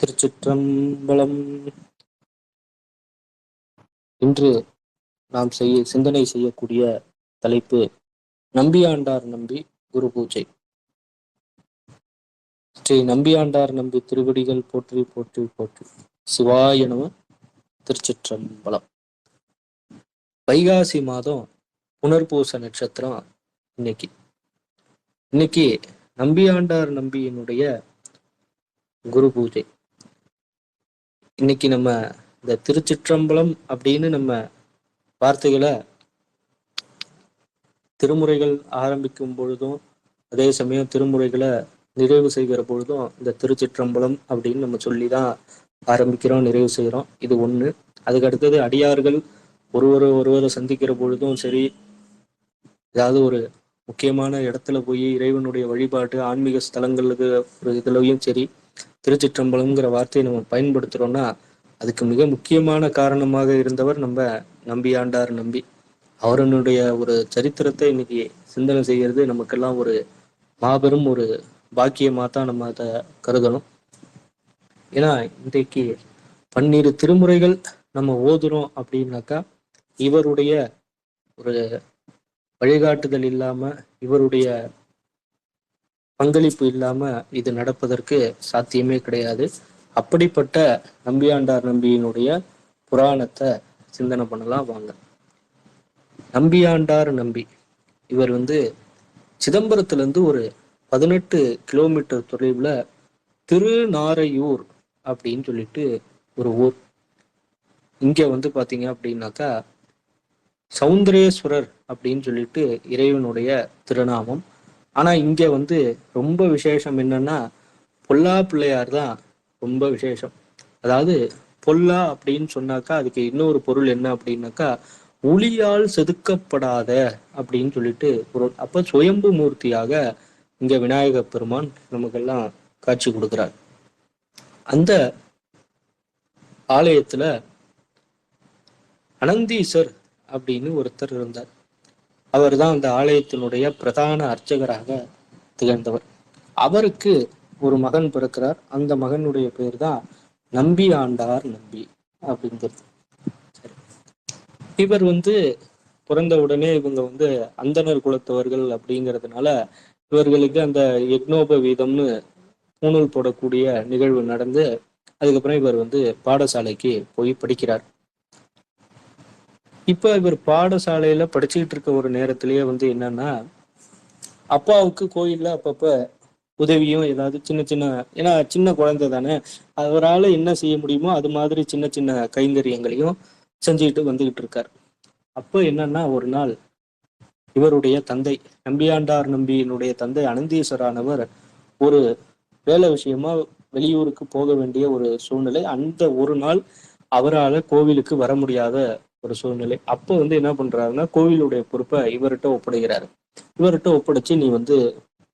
திருச்சிற்றம்பலம். இன்று நாம் செய்ய சிந்தனை செய்யக்கூடிய தலைப்பு நம்பியாண்டார் நம்பி குரு பூஜை. ஸ்ரீ நம்பியாண்டார் நம்பி திருவடிகள் போற்றி போற்றி போற்றி. சிவாய நம திருச்சிற்றம்பலம். வைகாசி மாதம் புனர்பூச நட்சத்திரம் இன்னைக்கு. இன்னைக்கு நம்பியாண்டார் நம்பியினுடைய குரு பூஜை. இன்னைக்கு நம்ம இந்த திருச்சிற்றம்பலம் அப்படின்னு நம்ம வார்த்தைகளை திருமுறைகள் ஆரம்பிக்கும் பொழுதும் அதே சமயம் திருமுறைகளை நிறைவு செய்கிற பொழுதும் இந்த திருச்சிற்றம்பலம் அப்படின்னு நம்ம சொல்லி தான் ஆரம்பிக்கிறோம் நிறைவு செய்கிறோம். இது ஒன்று அதுக்கு அடுத்தது அடியார்கள் ஒருவர் ஒருவரை சந்திக்கிற பொழுதும் சரி ஏதாவது ஒரு முக்கியமான இடத்துல போய் இறைவனுடைய வழிபாட்டு ஆன்மீக ஸ்தலங்களுக்கு ஒரு இதுலையும் சரி திருச்சிற்றம்பலம்ங்கிற வார்த்தையை நம்ம பயன்படுத்துறோம்னா அதுக்கு மிக முக்கியமான காரணமாக இருந்தவர் நம்ம நம்பி ஆண்டார் நம்பி. அவரனுடைய ஒரு சரித்திரத்தை இன்னைக்கு சிந்தனை செய்கிறது நமக்கெல்லாம் ஒரு மாபெரும் ஒரு பாக்கியமாக தான் நம்ம அதை கருதணும். ஏன்னா இன்றைக்கு பன்னிரு திருமுறைகள் நம்ம ஓதுறோம் அப்படின்னாக்கா இவருடைய ஒரு வழிகாட்டுதல் இல்லாம இவருடைய பங்களிப்பு இல்லாம இது நடப்பதற்கு சாத்தியமே கிடையாது. அப்படிப்பட்ட நம்பியாண்டார் நம்பியினுடைய புராணத்தை சிந்தனை பண்ணலாம் வாங்க. நம்பியாண்டார் நம்பி. இவர் வந்து சிதம்பரத்துல இருந்து ஒரு பதினெட்டு கிலோமீட்டர் தொலைவுல திருநாரையூர் அப்படின்னு சொல்லிட்டு ஒரு ஊர். இங்கே வந்து பார்த்தீங்க அப்படின்னாக்கா சௌந்தரேஸ்வரர் அப்படின்னு சொல்லிட்டு இறைவனுடைய திருநாமம். ஆனா இங்க வந்து ரொம்ப விசேஷம் என்னன்னா பொல்லா பிள்ளையார் தான் ரொம்ப விசேஷம். அதாவது பொல்லா அப்படின்னு சொன்னாக்கா அதுக்கு இன்னொரு பொருள் என்ன அப்படின்னாக்கா ஒளியால் செதுக்கப்படாத அப்படின்னு சொல்லிட்டு பொருள் அப்ப சுயம்பு மூர்த்தியாக இங்க விநாயக பெருமான் நமக்கெல்லாம் காட்சி கொடுக்கிறார். அந்த ஆலயத்துல அனந்தீசர் அப்படின்னு ஒருத்தர் இருந்தார். அவர் தான் அந்த ஆலயத்தினுடைய பிரதான அர்ச்சகராக திகழ்ந்தவர். அவருக்கு ஒரு மகன் பிறக்கிறார். அந்த மகனுடைய பேர் தான் நம்பி ஆண்டார் நம்பி அப்படிங்கிறது. சரி. இவர் வந்து பிறந்த உடனே இவங்க வந்து அந்தனர் குலத்தவர்கள் அப்படிங்கிறதுனால இவர்களுக்கு அந்த யக்னோப வீதம்னு பூணூல் போடக்கூடிய நிகழ்வு நடந்து அதுக்கப்புறம் இவர் வந்து பாடசாலைக்கு போய் படிக்கிறார். இப்போ இவர் பாடசாலையில படிச்சுக்கிட்டு இருக்க ஒரு நேரத்திலேயே வந்து என்னன்னா அப்பாவுக்கு கோயில்ல அப்பப்ப உதவியும் ஏதாவது சின்ன சின்ன ஏன்னா சின்ன குழந்தை தானே அவரால் என்ன செய்ய முடியுமோ அது மாதிரி சின்ன சின்ன கைங்கரியங்களையும் செஞ்சுக்கிட்டு வந்துகிட்டு இருக்கார். அப்போ என்னன்னா ஒரு நாள் இவருடைய தந்தை நம்பியாண்டார் நம்பியினுடைய தந்தை அனந்தீஸ்வரானவர் ஒரு வேலை விஷயமா வெளியூருக்கு போக வேண்டிய ஒரு சூழ்நிலை அந்த ஒரு நாள் அவரால் கோவிலுக்கு வர முடியாத ஒரு சூழ்நிலை. அப்போ வந்து என்ன பண்றாருன்னா கோவிலுடைய பொறுப்பை இவர்கிட்ட ஒப்படைக்கிறாரு. இவர்கிட்ட ஒப்படைச்சு நீ வந்து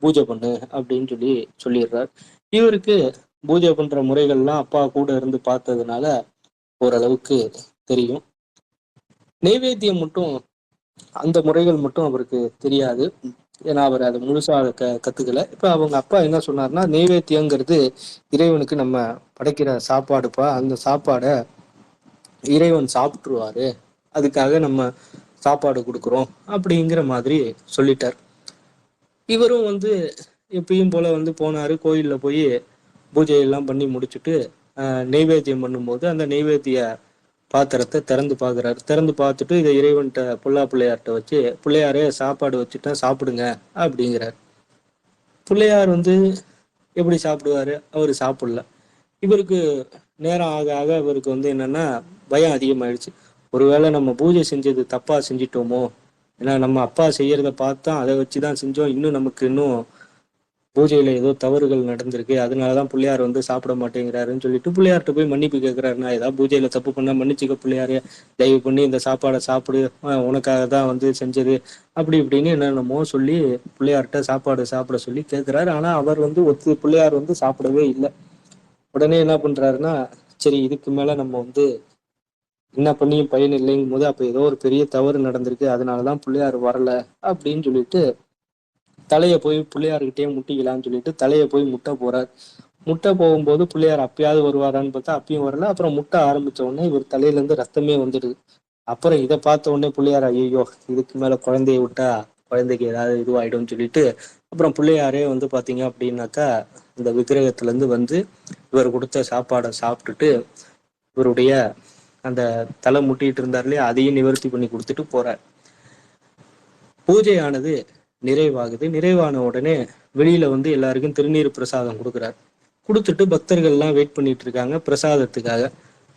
பூஜை பண்ணு அப்படின்னு சொல்லி சொல்லிடுறார். இவருக்கு பூஜை பண்ற முறைகள்லாம் அப்பா கூட இருந்து பார்த்ததுனால ஓரளவுக்கு தெரியும். நெய்வேத்தியம் மட்டும் அந்த முறைகள் மட்டும் அவருக்கு தெரியாது. ஏன்னா அவர் அதை முழுசாக க கத்துக்கல. இப்ப அவங்க அப்பா என்ன சொன்னார்னா நெய்வேத்தியங்கிறது இறைவனுக்கு நம்ம படைக்கிற சாப்பாடுப்பா. அந்த சாப்பாடை இறைவன் சாப்பிட்டுருவாரு. அதுக்காக நம்ம சாப்பாடு கொடுக்குறோம் அப்படிங்கிற மாதிரி சொல்லிட்டார். இவரும் வந்து எப்பயும் போல வந்து போனார். கோயிலில் போய் பூஜையெல்லாம் பண்ணி முடிச்சுட்டு நெய்வேத்தியம் பண்ணும்போது அந்த நெய்வேத்திய பாத்திரத்தை திறந்து பார்க்குறாரு. திறந்து பார்த்துட்டு இதை இறைவன்கிட்ட புல்லா பிள்ளையார்கிட்ட வச்சு பிள்ளையாரே சாப்பாடு வச்சுட்டேன் சாப்பிடுங்க அப்படிங்கிறார். பிள்ளையார் வந்து எப்படி சாப்பிடுவாரு? அவர் சாப்பிடல. இவருக்கு நேரம் ஆக ஆக இவருக்கு வந்து என்னன்னா பயம் அதிகமாயிடுச்சு. ஒருவேளை நம்ம பூஜை செஞ்சது தப்பாக செஞ்சிட்டோமோ? ஏன்னா நம்ம அப்பா செய்யறத பார்த்தா அதை வச்சு தான் செஞ்சோம். இன்னும் நமக்கு இன்னும் பூஜையில் ஏதோ தவறுகள் நடந்திருக்கு. அதனால தான் பிள்ளையார் வந்து சாப்பிட மாட்டேங்கிறாருன்னு சொல்லிட்டு பிள்ளையார்ட்ட போய் மன்னிப்பு கேட்குறாருன்னா ஏதாவது பூஜையில் தப்பு பண்ணால் மன்னிச்சுக்க பிள்ளையாரு. தயவு பண்ணி இந்த சாப்பாடை சாப்பிடு. உனக்காக தான் வந்து செஞ்சது. அப்படி இப்படின்னு என்னென்னமோ சொல்லி பிள்ளையார்கிட்ட சாப்பாடு சாப்பிட சொல்லி கேட்குறாரு ஆனால் அவர் வந்து ஒத்து பிள்ளையார் வந்து சாப்பிடவே இல்லை. உடனே என்ன பண்ணுறாருன்னா சரி இதுக்கு மேலே நம்ம வந்து என்ன பண்ணியும் பையன் இல்லைங்கும் போது அப்போ ஏதோ ஒரு பெரிய தவறு நடந்திருக்கு. அதனாலதான் பிள்ளையார் வரல அப்படின்னு சொல்லிட்டு தலையை போய் பிள்ளையார்கிட்டயே முட்டிக்கலாம்னு சொல்லிட்டு தலையை போய் முட்டை போறார். முட்டை போகும்போது பிள்ளையார் அப்பயாவது வருவாரான்னு பார்த்தா அப்பயும் வரல. அப்புறம் முட்டை ஆரம்பிச்ச உடனே இவர் தலையில இருந்து ரத்தமே வந்துடுது. அப்புறம் இதை பார்த்த உடனே பிள்ளையார் ஐயோ இதுக்கு மேல குழந்தைய விட்டா குழந்தைக்கு ஏதாவது இதுவாயிடும்னு சொல்லிட்டு அப்புறம் பிள்ளையாரே வந்து பாத்தீங்க அப்படின்னாக்கா இந்த விக்கிரகத்துல இருந்து வந்து இவர் கொடுத்த சாப்பாடை சாப்பிட்டுட்டு இவருடைய அந்த தலை முட்டிட்டு இருந்தார் இல்லையா அதையும் நிவர்த்தி பண்ணி கொடுத்துட்டு போறார். பூஜையானது நிறைவாகுது. நிறைவான உடனே வெளியில வந்து எல்லாருக்கும் திருநீர் பிரசாதம் கொடுக்குறார். கொடுத்துட்டு பக்தர்கள் எல்லாம் வெயிட் பண்ணிட்டு இருக்காங்க பிரசாதத்துக்காக.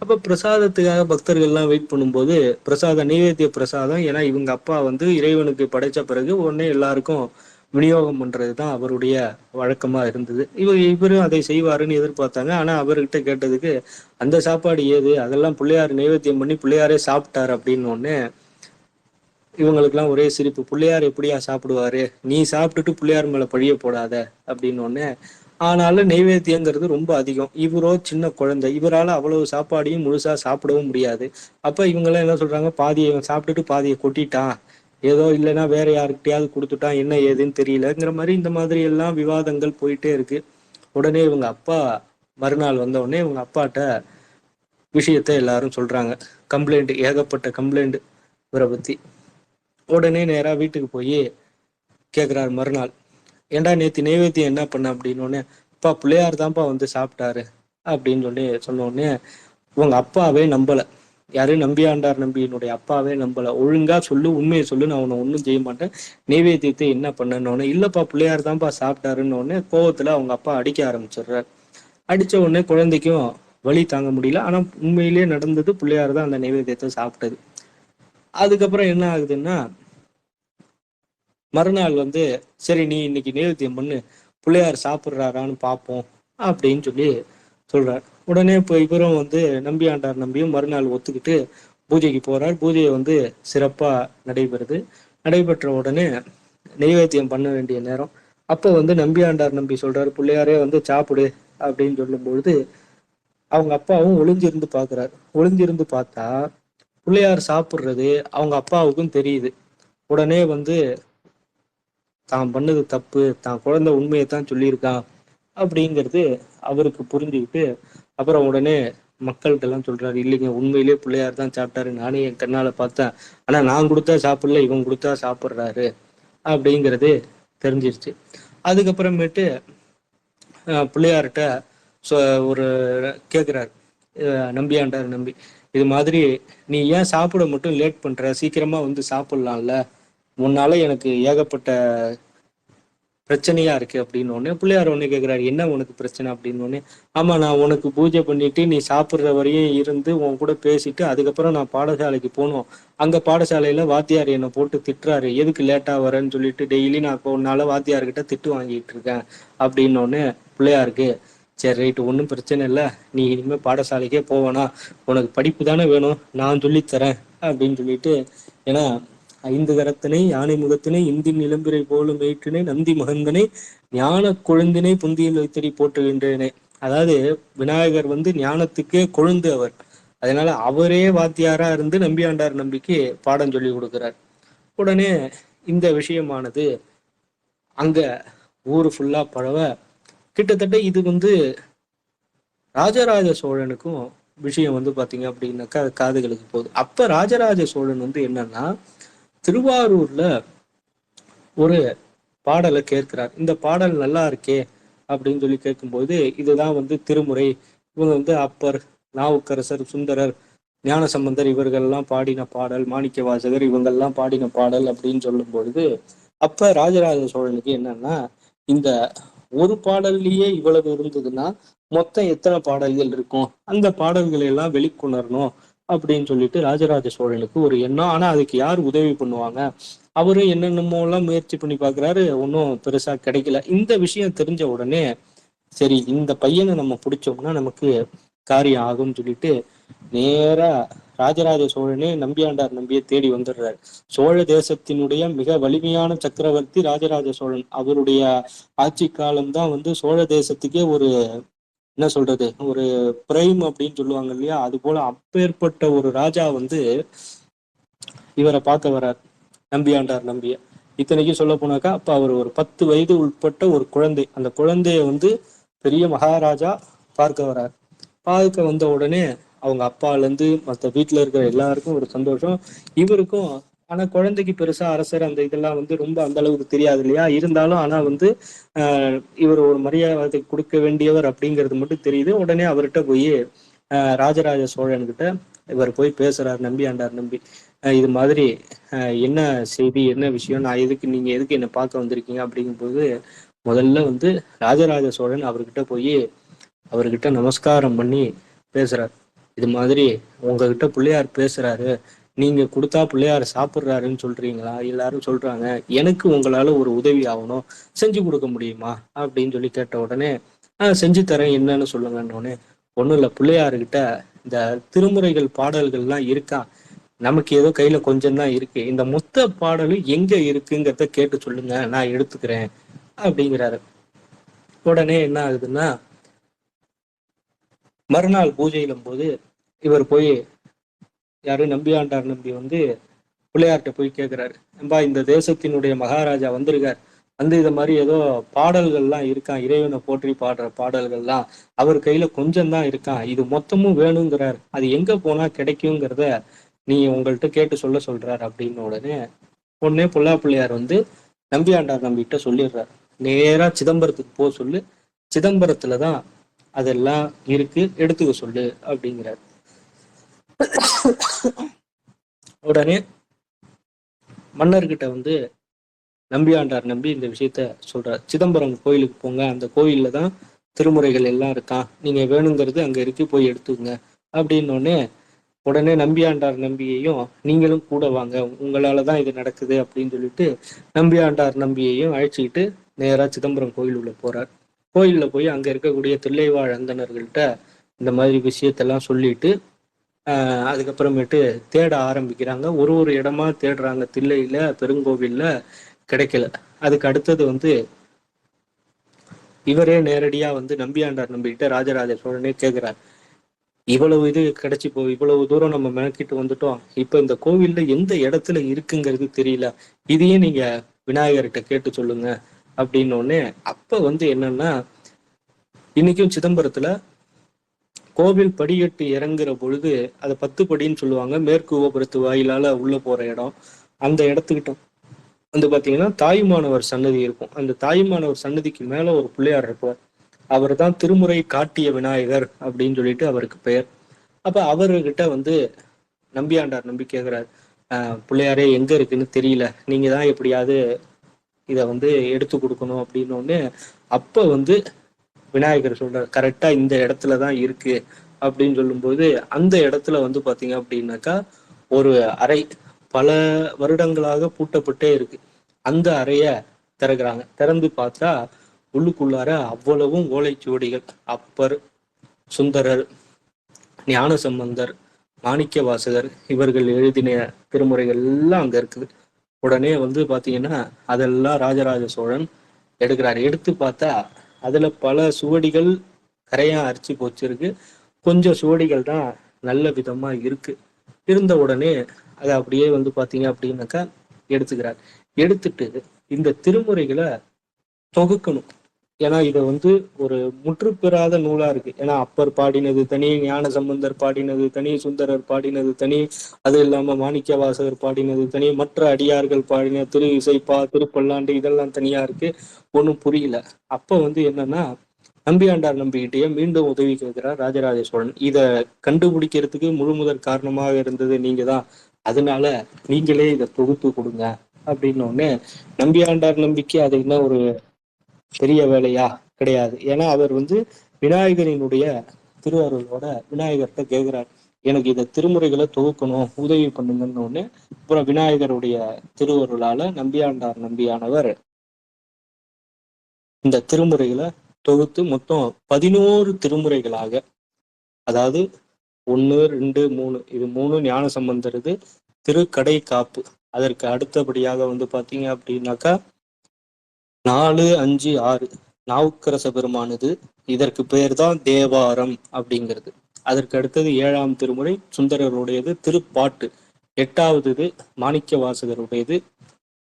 அப்ப பிரசாதத்துக்காக பக்தர்கள் எல்லாம் வெயிட் பண்ணும்போது பிரசாதம் நைவேத்திய பிரசாதம் ஏன்னா இவங்க அப்பா வந்து இறைவனுக்கு படைச்ச பிறகு உடனே எல்லாருக்கும் விநியோகம் பண்றது தான் அவருடைய வழக்கமா இருந்தது. இவர் இவரும் அதை செய்வாருன்னு எதிர்பார்த்தாங்க. ஆனா அவர்கிட்ட கேட்டதுக்கு அந்த சாப்பாடு ஏது? அதெல்லாம் பிள்ளையார் நைவேத்தியம் பண்ணி பிள்ளையாரே சாப்பிட்டாரு அப்படின்னு ஒன்னு இவங்களுக்கெல்லாம் ஒரே சிரிப்பு. பிள்ளையார் எப்படியா சாப்பிடுவாரு? நீ சாப்பிட்டுட்டு பிள்ளையார் மேல பழிய போடாத அப்படின்னு ஒன்னு ஆனாலும் நெய்வேத்தியங்கிறது ரொம்ப அதிகம். இவரோ சின்ன குழந்தை. இவரால அவ்வளவு சாப்பாடையும் முழுசா சாப்பிடவும் முடியாது. அப்ப இவங்க எல்லாம் என்ன சொல்றாங்க? பாதியை சாப்பிட்டுட்டு பாதியை கொட்டிட்டான். ஏதோ இல்லைன்னா வேற யாருக்கிட்டையாவது கொடுத்துட்டான் என்ன ஏதுன்னு தெரியலங்கிற மாதிரி இந்த மாதிரி எல்லாம் விவாதங்கள் போயிட்டே இருக்கு. உடனே இவங்க அப்பா மறுநாள் வந்த உடனே இவங்க அப்பாட்ட விஷயத்த எல்லாரும் சொல்றாங்க. கம்ப்ளைண்ட் ஏகப்பட்ட கம்ப்ளைண்ட் இவரை பத்தி. உடனே நேரா வீட்டுக்கு போய் கேட்குறாரு மறுநாள். ஏண்டா நேத்தி நைவேத்தியம் என்ன பண்ண? அப்படின்னு உடனே அப்பா பிள்ளையார் தான்ப்பா வந்து சாப்பிட்டாரு. அப்படின்னு சொல்லி சொன்ன உடனே உங்க அப்பாவே நம்பல. யாரு நம்பியாண்டார் நம்பியினுடைய அப்பாவே நம்பல. ஒழுங்கா சொல்லு உண்மையை சொல்லு நான் உன்னை ஒன்றும் செய்ய மாட்டேன். நெய்வேத்தியத்தை என்ன பண்ணனோடனே இல்லப்பா பிள்ளையார் தான்ப்பா சாப்பிட்டாருன்னு உடனே கோவத்துல அவங்க அப்பா அடிக்க ஆரம்பிச்சிடுறாரு. அடிச்ச உடனே குழந்தைக்கும் வழி தாங்க முடியல. ஆனா உண்மையிலேயே நடந்தது பிள்ளையார் தான் அந்த நைவேத்தியத்தை சாப்பிட்டது. அதுக்கப்புறம் என்ன ஆகுதுன்னா மறுநாள் வந்து சரி நீ இன்னைக்கு நைவேத்தியம் பண்ணு பிள்ளையார் சாப்பிட்றாரான்னு பார்ப்போம் அப்படின்னு சொல்லி சொல்றார். உடனே இப்போ இவரும் வந்து நம்பி ஆண்டார் நம்பியும் மறுநாள் ஒத்துக்கிட்டு பூஜைக்கு போறார். பூஜையை வந்து சிறப்பாக நடைபெறுது. நடைபெற்ற உடனே நெய்வேத்தியம் பண்ண வேண்டிய நேரம். அப்போ வந்து நம்பி ஆண்டார் நம்பி சொல்றாரு பிள்ளையாரே வந்து சாப்பிடு அப்படின்னு சொல்லும் பொழுது அவங்க அப்பாவும் ஒளிஞ்சிருந்து பார்க்குறாரு ஒளிஞ்சிருந்து பார்த்தா பிள்ளையார் சாப்பிட்றது அவங்க அப்பாவுக்கும் தெரியுது. உடனே வந்து தான் பண்ணது தப்பு தான் குழந்தை உண்மையை தான் சொல்லியிருக்கான் அப்படிங்கிறது அவருக்கு புரிஞ்சுக்கிட்டு அப்புறம் உடனே மக்கள்கிட்ட எல்லாம் சொல்றாரு இல்லைங்க உண்மையிலேயே பிள்ளையார் தான் சாப்பிட்டாரு. நானே என் கண்ணால பார்த்தேன். ஆனா நான் கொடுத்தா சாப்பிடல இவன் கொடுத்தா சாப்பிட்றாரு. அப்படிங்கிறது தெரிஞ்சிருச்சு. அதுக்கப்புறமேட்டு பிள்ளையார்கிட்ட சொ- ஒரு கேட்குறாரு நம்பியாண்டார் நம்பி. இது மாதிரி நீ ஏன் சாப்பிட மட்டும் லேட் பண்ற? சீக்கிரமா வந்து சாப்பிடலாம்ல. உன்னால எனக்கு ஏகப்பட்ட பிரச்சனையா இருக்கு அப்படின்னு ஒண்ணு பிள்ளையார் ஒண்ணு கேக்குறாரு என்ன உனக்கு பிரச்சனை? அப்படின்னு ஒன்று ஆமா நான் உனக்கு பூஜை பண்ணிட்டு நீ சாப்பிடுற வரையும் இருந்து உன் கூட பேசிட்டு அதுக்கப்புறம் நான் பாடசாலைக்கு போனோம் அங்க பாடசாலையில வாத்தியார் என்னை போட்டு திட்டுறாரு. எதுக்கு லேட்டா வரேன்னு சொல்லிட்டு டெய்லி நான் இப்போ உன்னால வாத்தியார்கிட்ட திட்டு வாங்கிட்டு இருக்கேன். அப்படின்னு ஒண்ணு பிள்ளையாருக்கு சரி ரைட்டு ஒன்றும் பிரச்சனை இல்லை. நீ இனிமேல் பாடசாலைக்கே போவேனா உனக்கு படிப்பு தானே வேணும். நான் சொல்லித் தரேன். அப்படின்னு சொல்லிட்டு ஏன்னா ஐந்து கரத்தினை யானை முகத்தினை இந்தி நிலம்பிரை போலும் ஏற்றினை நந்தி மகந்தனை ஞான கொழுந்தினை புந்தியில் வைத்தடி போற்றுகின்றேனே. அதாவது விநாயகர் வந்து ஞானத்துக்கே கொழுந்து அவர். அதனால அவரே வாத்தியாரா இருந்து நம்பியாண்டார் நம்பிக்கு பாடம் சொல்லி கொடுக்கிறார். உடனே இந்த விஷயமானது அங்க ஊர் ஃபுல்லா பழவ கிட்டத்தட்ட இது வந்து ராஜராஜ சோழனுக்கும் விஷயம் வந்து பாத்தீங்க அப்படின்னாக்கா காதுகளுக்கு போகுது. அப்ப ராஜராஜ சோழன் வந்து என்னன்னா திருவாரூர்ல ஒரு பாடலை கேட்கிறார். இந்த பாடல் நல்லா இருக்கே அப்படின்னு சொல்லி கேட்கும்போது இதுதான் வந்து திருமுறை. இவங்க வந்து அப்பர் நாவுக்கரசர் சுந்தரர் ஞானசம்பந்தர் இவர்கள்லாம் பாடின பாடல் மாணிக்க வாசகர் இவங்கெல்லாம் பாடின பாடல் அப்படின்னு சொல்லும் பொழுது அப்ப ராஜராஜ சோழனுக்கு என்னன்னா இந்த ஒரு பாடல்லையே இவ்வளவு இருந்ததுன்னா மொத்தம் எத்தனை பாடல்கள் இருக்கும்? அந்த பாடல்களை எல்லாம் வெளிக்கொணரணும். அப்படின்னு சொல்லிட்டு ராஜராஜ சோழனுக்கு ஒரு எண்ணம். ஆனா அதுக்கு யார் உதவி பண்ணுவாங்க? அவரும் என்னென்னமோ எல்லாம் முயற்சி பண்ணி பாக்குறாரு ஒன்றும் பெருசா கிடைக்கல. இந்த விஷயம் தெரிஞ்ச உடனே சரி இந்த பையனை நம்ம பிடிச்சோம்னா நமக்கு காரியம் ஆகும்னு சொல்லிட்டு நேரா ராஜராஜ சோழனே நம்பியாண்டார் நம்பியை தேடி வந்துடுறாரு. சோழ தேசத்தினுடைய மிக வலிமையான சக்கரவர்த்தி ராஜராஜ சோழன். அவருடைய ஆட்சி காலம் தான் வந்து சோழ தேசத்துக்கே ஒரு என்ன சொல்றது? ஒரு பிரைம் அப்படின்னு சொல்லுவாங்க இல்லையா? அது போல அப்பேற்பட்ட ஒரு ராஜா வந்து இவரை பார்க்க வர்றார். நம்பியாண்டார் நம்பிய. இத்தனைக்கும் சொல்ல போனாக்கா அப்ப அவர் ஒரு பத்து வயது உட்பட்ட ஒரு குழந்தை. அந்த குழந்தைய வந்து பெரிய மகாராஜா பார்க்க வர்றார். பார்க்க வந்த உடனே அவங்க அப்பால இருந்து மற்ற வீட்டுல இருக்கிற எல்லாருக்கும் ஒரு சந்தோஷம். இவருக்கும் ஆனா குழந்தைக்கு பெருசா அரசர் அந்த இதெல்லாம் வந்து ரொம்ப அந்த அளவுக்கு தெரியாது இல்லையா? இருந்தாலும் ஆனா வந்து இவர் ஒரு மரியாதை கொடுக்க வேண்டியவர் அப்படிங்கிறது மட்டும் தெரியுது. உடனே அவர்கிட்ட போய் ராஜராஜ சோழன் கிட்ட இவர் போய் பேசுறாரு நம்பி ஆண்டார் நம்பி. இது மாதிரி என்ன செய்தி என்ன விஷயம்? நான் எதுக்கு நீங்க எதுக்கு என்ன பார்க்க வந்திருக்கீங்க? அப்படிங்கும்போது முதல்ல வந்து ராஜராஜ சோழன் அவர்கிட்ட போய் அவர்கிட்ட நமஸ்காரம் பண்ணி பேசுறார். இது மாதிரி உங்ககிட்ட பிள்ளையார் பேசுறாரு. நீங்க கொடுத்தா பிள்ளையார் சாப்பிட்றாருன்னு சொல்றீங்களா? எல்லாரும் சொல்றாங்க. எனக்கு உங்களால ஒரு உதவி ஆகணும். செஞ்சு கொடுக்க முடியுமா? அப்படின்னு சொல்லி கேட்ட உடனே ஆஹ் செஞ்சு தரேன். என்னன்னு சொல்லுங்கன்னு உடனே ஒண்ணும் இல்ல. பிள்ளையாருக்கிட்ட இந்த திருமுறைகள் பாடல்கள்லாம் இருக்கா? நமக்கு ஏதோ கையில கொஞ்சம் தான் இருக்கு. இந்த மொத்த பாடலும் எங்க இருக்குங்கிறத கேட்டு சொல்லுங்க. நான் எடுத்துக்கிறேன். அப்படிங்கிறாரு. உடனே என்ன ஆகுதுன்னா மறுநாள் பூஜையிலும் போது இவர் போய் யாரு நம்பியாண்டார் நம்பி வந்து பிள்ளையார்கிட்ட போய் கேட்குறாரு என்பா இந்த தேசத்தினுடைய மகாராஜா வந்திருக்கார். வந்து இதை மாதிரி ஏதோ பாடல்கள்லாம் இருக்கான் இறைவனை போற்றி பாடுற பாடல்கள்லாம் அவர் கையில கொஞ்சம் தான் இருக்கான் இது மொத்தமும் வேணுங்கிறார். அது எங்க போனா கிடைக்குங்கிறத நீ உங்கள்கிட்ட கேட்டு சொல்ல சொல்றார் அப்படின்னு உடனே உடனே புல்லா பிள்ளையார் வந்து நம்பியாண்டார் நம்பிக்கிட்ட சொல்லிடுறார். நேரா சிதம்பரத்துக்கு போக சொல்லு. சிதம்பரத்துல தான் அதெல்லாம் இருக்கு. எடுத்துக்க சொல்லு அப்படிங்கிறார். உடனே மன்னர்கிட்ட வந்து நம்பியாண்டார் நம்பி இந்த விஷயத்த சொல்றார். சிதம்பரம் கோயிலுக்கு போங்க. அந்த கோயில்ல தான் திருமுறைகள் எல்லாம் இருக்கான் நீங்க வேணுங்கிறது அங்க இருக்கு போய் எடுத்துங்க. அப்படின்னோடனே உடனே நம்பியாண்டார் நம்பியையும் நீங்களும் கூட வாங்க. உங்களால தான் இது நடக்குது அப்படின்னு சொல்லிட்டு நம்பியாண்டார் நம்பியையும் அழைச்சிக்கிட்டு நேரா சிதம்பரம் கோயில் உள்ள போறார். கோயில்ல போய் அங்க இருக்கக்கூடிய தில்லைவாழ் அந்தனர்கள்ட்ட இந்த மாதிரி விஷயத்தெல்லாம் சொல்லிட்டு அதுக்கப்புறமேட்டு தேட ஆரம்பிக்கிறாங்க. ஒரு ஒரு இடமா தேடுறாங்க. தில்லையில பெருங்கோவில்ல கிடைக்கல. அதுக்கு அடுத்தது வந்து இவரே நேரடியா வந்து நம்பியாண்டார் நம்பிக்கிட்ட ராஜராஜ சோழனே கேட்கிறார் இவ்வளவு இது கிடைச்சி போ இவ்வளவு தூரம் நம்ம மெனக்கிட்டு வந்துட்டோம். இப்ப இந்த கோவில்ல எந்த இடத்துல இருக்குங்கிறது தெரியல. இதையே நீங்க விநாயகர்கிட்ட கேட்டு சொல்லுங்க. அப்படின்னு அப்ப வந்து என்னன்னா இன்னைக்கும் சிதம்பரத்துல கோவில் படியெட்டு இறங்குற பொழுது அது பத்து படின்னு சொல்லுவாங்க. மேற்கு கோபுரத்து வாயிலால உள்ள போற இடம். அந்த இடத்துக்கிட்ட வந்து பாத்தீங்கன்னா தாயுமானவர் சன்னதி இருக்கும். அந்த தாயுமானவர் சன்னதிக்கு மேல ஒரு பிள்ளையார் இருப்பார். அவர் தான் திருமுறை காட்டிய விநாயகர் அப்படின்னு சொல்லிட்டு அவருக்கு பெயர். அப்ப அவர்கிட்ட வந்து நம்பியாண்டார் நம்பி கேட்கிறார் பிள்ளையாரே எங்க இருக்குன்னு தெரியல. நீங்க தான் எப்படியாவது இதை வந்து எடுத்து கொடுக்கணும் அப்படின்னு அப்ப வந்து விநாயகர் சொல்றாரு கரெக்டா இந்த இடத்துல தான் இருக்கு அப்படின்னு சொல்லும்போது அந்த இடத்துல வந்து பாத்தீங்க அப்படின்னாக்கா ஒரு அறை பல வருடங்களாக பூட்டப்பட்டே இருக்கு. அந்த அறைய திறக்கிறாங்க. திறந்து பார்த்தா உள்ளுக்குள்ளார அவ்வளவும் ஓலைச்சுவடிகள். அப்பர் சுந்தரர் ஞானசம்பந்தர் மாணிக்க வாசகர் இவர்கள் எழுதின திருமுறைகள் எல்லாம் அங்க இருக்குது. உடனே வந்து பாத்தீங்கன்னா அதெல்லாம் ராஜராஜ சோழன் எடுக்கிறார். எடுத்து பார்த்தா அதுல பல சுவடிகள் கரையா அரிச்சு போச்சிருக்கு. கொஞ்சம் சுவடிகள் தான் நல்ல விதமா இருக்கு. இருந்த உடனே அதை அப்படியே வந்து பாத்தீங்க அப்படின்னாக்கா எடுத்துக்கிறார். எடுத்துட்டு இந்த திருமுறைகளை தொகுக்கணும். ஏன்னா இதை வந்து ஒரு முற்று பெறாத நூலா இருக்கு. ஏன்னா அப்பர் பாடினது தனி ஞான சம்பந்தர் பாடினது தனி சுந்தரர் பாடினது தனி அது இல்லாம மாணிக்க வாசகர் பாடினது தனி மற்ற அடியார்கள் பாடின திரு இசைப்பா திருப்பல்லாண்டு இதெல்லாம் தனியா இருக்கு. ஒன்றும் புரியல. அப்ப வந்து என்னன்னா நம்பியாண்டார் நம்பிக்கிட்டே மீண்டும் உதவி கேட்கிறார் ராஜராஜ சோழன் இதை கண்டுபிடிக்கிறதுக்கு முழு முதற் காரணமாக இருந்தது நீங்க தான் அதனால நீங்களே இதை தொகுத்து கொடுங்க. அப்படின்னு ஒன்று நம்பியாண்டார் நம்பிக்கை அது என்ன ஒரு பெரிய வேலையா? கிடையாது. ஏன்னா அவர் வந்து விநாயகரினுடைய திருவருளோட விநாயகர்கிட்ட கேட்கிறார் எனக்கு இந்த திருமுறைகளை தொகுக்கணும் உதவி பண்ணுங்கன்னு ஒன்று அப்புறம் விநாயகருடைய திருவருளால நம்பியாண்டார் நம்பியானவர் இந்த திருமுறைகளை தொகுத்து மொத்தம் பதினோரு திருமுறைகளாக அதாவது ஒன்று ரெண்டு மூணு இது மூணு ஞான சம்பந்தர் இது திருக்கடை காப்பு அதற்கு அடுத்தபடியாக வந்து பார்த்தீங்க அப்படின்னாக்கா நாலு அஞ்சு ஆறு. நாவுக்கரச பெருமானது இதற்கு பெயர் தான் தேவாரம் அப்படிங்கிறது. அதற்கு அடுத்தது ஏழாம் திருமுறை சுந்தரருடையது திருப்பாட்டு. எட்டாவது இது மாணிக்க வாசகருடையது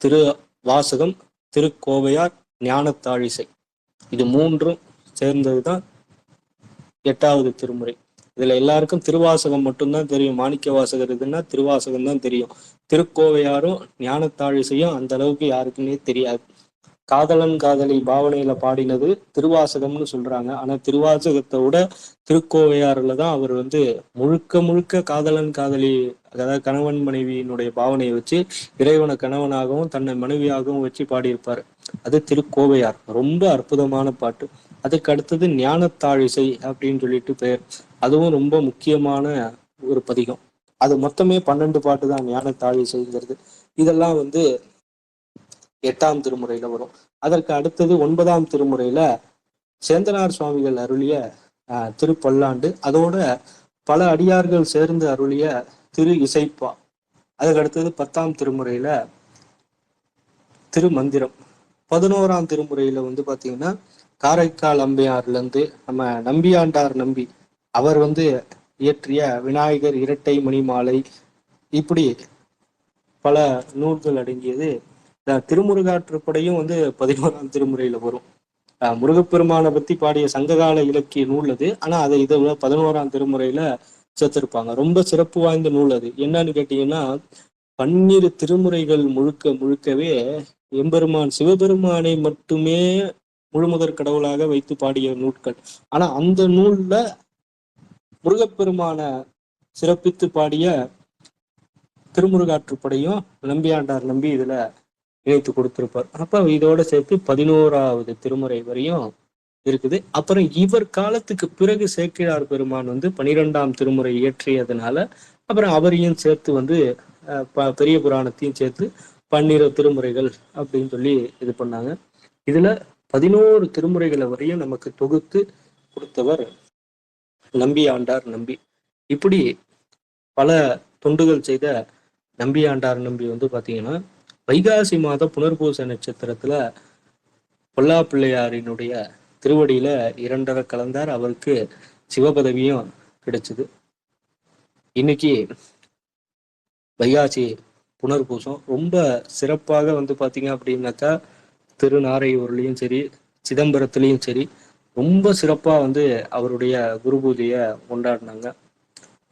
திரு வாசகம் திருக்கோவையார் ஞானத்தாழிசை. இது மூன்றும் சேர்ந்ததுதான் எட்டாவது திருமுறை. இதுல எல்லாருக்கும் திருவாசகம் மட்டும்தான் தெரியும். மாணிக்க வாசகர் இதுன்னா திருவாசகம் தான் தெரியும். திருக்கோவையாரும் ஞானத்தாழிசையும் அந்த அளவுக்கு யாருக்குமே தெரியாது. காதலன் காதலி பாவனையில பாடினது திருவாசகம்னு சொல்றாங்க. ஆனா திருவாசகத்தை விட திருக்கோவையாறுல தான் அவர் வந்து முழுக்க முழுக்க காதலன் காதலி அதாவது கணவன் மனைவியினுடைய பாவனையை வச்சு இறைவனை கணவனாகவும் தன்னை மனைவியாகவும் வச்சு பாடியிருப்பார். அது திருக்கோவையார். ரொம்ப அற்புதமான பாட்டு. அதுக்கு அடுத்தது ஞானத்தாழிசை அப்படின்னு சொல்லிட்டு பெயர். அதுவும் ரொம்ப முக்கியமான ஒரு பதிகம். அது மொத்தமே பன்னெண்டு பாட்டு தான் ஞானத்தாழிசைங்கிறது. இதெல்லாம் வந்து எட்டாம் திருமுறையில வரும். அதற்கு அடுத்தது ஒன்பதாம் திருமுறையில சேந்தனார் சுவாமிகள் அருளிய திருப்பல்லாண்டு. அதோட பல அடியார்கள் சேர்ந்து அருளிய திரு இசைப்பா. அதுக்கு அடுத்தது பத்தாம் திருமுறையில திருமந்திரம். பதினோராம் திருமுறையில வந்து பாத்தீங்கன்னா காரைக்கால் அம்பையார்ல இருந்து நம்ம நம்பியாண்டார் நம்பி அவர் வந்து இயற்றிய விநாயகர் இரட்டை மணிமாலை. இப்படி பல நூல்கள் அடங்கியது திருமுருகாற்றுப்படையும் வந்து பதினோராம் திருமுறையில வரும். முருகப்பெருமானை பத்தி பாடிய சங்ககால இலக்கிய நூல் அது. ஆனா அதை இதை விட பதினோராம் திருமுறையில சேர்த்திருப்பாங்க. ரொம்ப சிறப்பு வாய்ந்த நூல் அது. என்னன்னு கேட்டீங்கன்னா பன்னிரு திருமுறைகள் முழுக்க முழுக்கவே எம்பெருமான் சிவபெருமானை மட்டுமே முழுமுதற் கடவுளாக வைத்து பாடிய நூட்கள் ஆனா அந்த நூல்ல முருகப்பெருமான சிறப்பித்து பாடிய திருமுருகாற்றுப்படையும் நம்பியாண்டார் நம்பி இதுல இணைத்து கொடுத்திருப்பார். அப்ப இதோட சேர்த்து பதினோராவது திருமுறை வரையும் இருக்குது. அப்புறம் இவர் காலத்துக்கு பிறகு சேக்கிழார் பெருமான் வந்து பனிரெண்டாம் திருமுறை இயற்றியதுனால அப்புறம் அவரையும் சேர்த்து வந்து ப- பெரிய புராணத்தையும் சேர்த்து பன்னிரு திருமுறைகள் அப்படின்னு சொல்லி இது பண்ணாங்க. இதுல பதினோரு திருமுறைகளை வரையும் நமக்கு தொகுத்து கொடுத்தவர் நம்பி ஆண்டார் நம்பி. இப்படி பல தொண்டுகள் செய்த நம்பி ஆண்டார் நம்பி வந்து பாத்தீங்கன்னா வைகாசி மாத புனர்பூச நட்சத்திரத்துல பொல்லா பிள்ளையாரினுடைய திருவடியில இரண்டரை கலந்தார். அவருக்கு சிவபதவியும் கிடைச்சது. இன்னைக்கு வைகாசி புனர்பூசம் ரொம்ப சிறப்பாக வந்து பாத்தீங்க அப்படின்னாக்கா திருநாரையூர்லயும் சரி சிதம்பரத்துலயும் சரி ரொம்ப சிறப்பா வந்து அவருடைய குரு பூஜையை கொண்டாடினாங்க.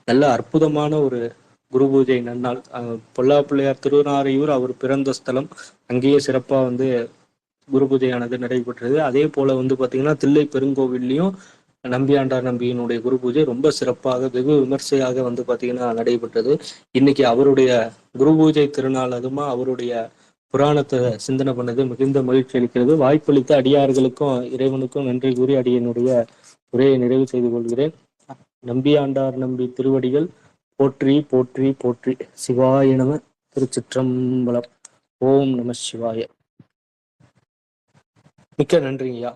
நல்ல அற்புதமான ஒரு குரு பூஜை நன்னாள். பொல்லா பிள்ளையார் திருநாரையூர் அவர் பிறந்த ஸ்தலம் அங்கேயே சிறப்பாக வந்து குரு பூஜையானது நடைபெற்றது. அதே போல வந்து பார்த்திங்கன்னா தில்லை பெருங்கோவில்லையும் நம்பியாண்டார் நம்பியினுடைய குரு பூஜை ரொம்ப சிறப்பாக வெகு விமர்சையாக வந்து பார்த்தீங்கன்னா நடைபெற்றது. இன்னைக்கு அவருடைய குரு பூஜை திருநாள் அதுமா அவருடைய புராணத்தை சிந்தனை பண்ணது மிகுந்த மகிழ்ச்சி அளிக்கிறது. வாய்ப்பளித்த அடியார்களுக்கும் இறைவனுக்கும் நன்றி கூறி அடியனுடைய உரையை நிறைவு செய்து கொள்கிறேன். நம்பியாண்டார் நம்பி திருவடிகள் போற்றி போற்றி போற்றி. சிவாய நம திருச்சிற்றம்பலம். ஓம் நம சிவாய. மிக்க நன்றிங்கய்யா.